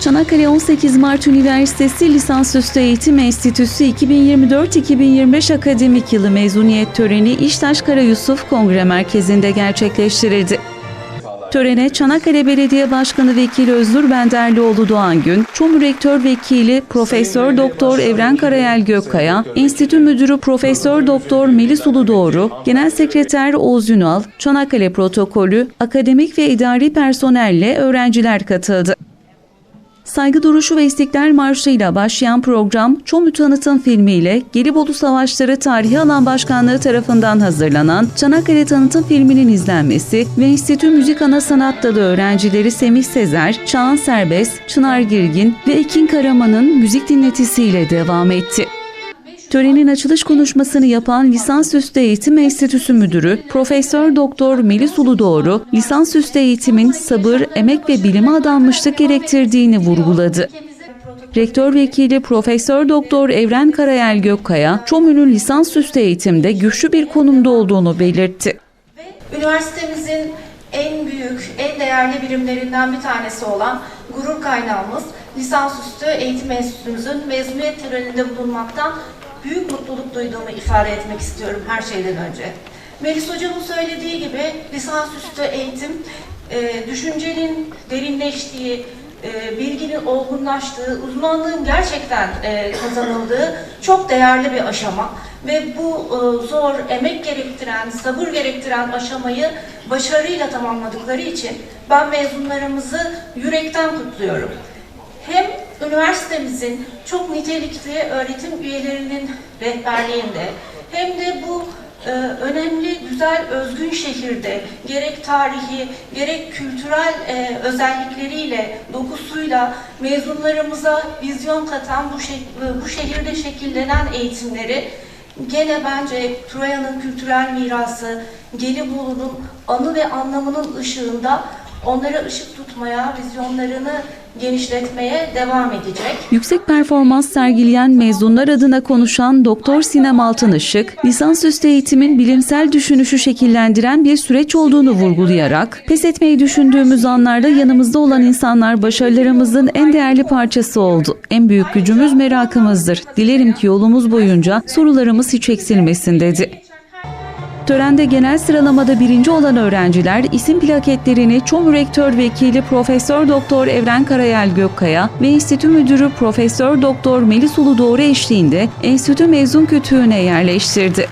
Çanakkale 18 Mart Üniversitesi Lisansüstü Eğitim Enstitüsü 2024-2025 akademik yılı mezuniyet töreni İştaş Kara Yusuf Kongre Merkezi'nde gerçekleştirildi. Törene Çanakkale Belediye Başkanı Vekili Özgür Benderlioğlu Doğan Gün, Çom Rektör Vekili Profesör Doktor Evren Karayel Gökkaya, Enstitü Müdürü Profesör Doktor Melis Uludoğru, Genel Sekreter Oğuz Ünal, Çanakkale Protokolü, akademik ve idari personelle öğrenciler katıldı. Saygı duruşu ve İstiklal Marşı ile başlayan program, Çomü Tanıtım filmiyle Gelibolu Savaşları Tarihi Alan Başkanlığı tarafından hazırlanan Çanakkale Tanıtım filminin izlenmesi ve Enstitü Müzik Ana Sanat Dalı öğrencileri Semih Sezer, Çağan Serbest, Çınar Girgin ve Ekin Karaman'ın müzik dinletisiyle devam etti. Törenin açılış konuşmasını yapan Lisansüstü Eğitim Enstitüsü Müdürü Profesör Doktor Melis Uludoğru, lisansüstü eğitimin sabır, emek ve bilime adanmışlık gerektirdiğini vurguladı. Rektör Vekili Profesör Doktor Evren Karayel Gökkaya, Çomü'nün lisansüstü eğitimde güçlü bir konumda olduğunu belirtti. Üniversitemizin en büyük, en değerli birimlerinden bir tanesi olan gurur kaynağımız lisansüstü eğitim enstitümüzün mezuniyet töreninde bulunmaktan büyük mutluluk duyduğumu ifade etmek istiyorum her şeyden önce. Melis Hocam'ın söylediği gibi lisansüstü eğitim e, düşüncenin derinleştiği, e, bilginin olgunlaştığı, uzmanlığın gerçekten e, kazanıldığı çok değerli bir aşama. Ve bu e, zor, emek gerektiren, sabır gerektiren aşamayı başarıyla tamamladıkları için ben mezunlarımızı yürekten kutluyorum. Üniversitemizin çok nitelikli öğretim üyelerinin rehberliğinde hem de bu e, önemli, güzel, özgün şehirde gerek tarihi, gerek kültürel e, özellikleriyle, dokusuyla mezunlarımıza vizyon katan bu, şek- bu şehirde şekillenen eğitimleri gene bence Troya'nın kültürel mirası, Gelibolu'nun anı ve anlamının ışığında onlara ışık tutmaya, vizyonlarını genişletmeye devam edecek. Yüksek performans sergileyen mezunlar adına konuşan Doktor Sinem Altınışık, lisansüstü eğitimin bilimsel düşünüşü şekillendiren bir süreç olduğunu vurgulayarak, pes etmeyi düşündüğümüz anlarda yanımızda olan insanlar başarılarımızın en değerli parçası oldu. En büyük gücümüz merakımızdır. Dilerim ki yolumuz boyunca sorularımız hiç eksilmesin dedi. Törende genel sıralamada birinci olan öğrenciler isim plaketlerini Çom Rektör Vekili Profesör Doktor Evren Karayel Gökkaya ve Enstitü Müdürü Profesör Doktor Melis Uludoğru eşliğinde enstitü mezun kütüğüne yerleştirdi.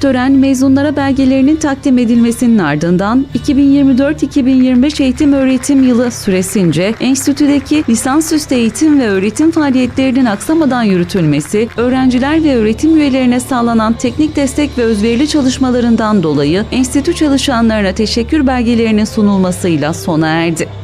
Tören mezunlara belgelerinin takdim edilmesinin ardından 2024-2025 eğitim öğretim yılı süresince enstitüdeki lisansüstü eğitim ve öğretim faaliyetlerinin aksamadan yürütülmesi, öğrenciler ve öğretim üyelerine sağlanan teknik destek ve özverili çalışmalarından dolayı enstitü çalışanlarına teşekkür belgelerinin sunulmasıyla sona erdi.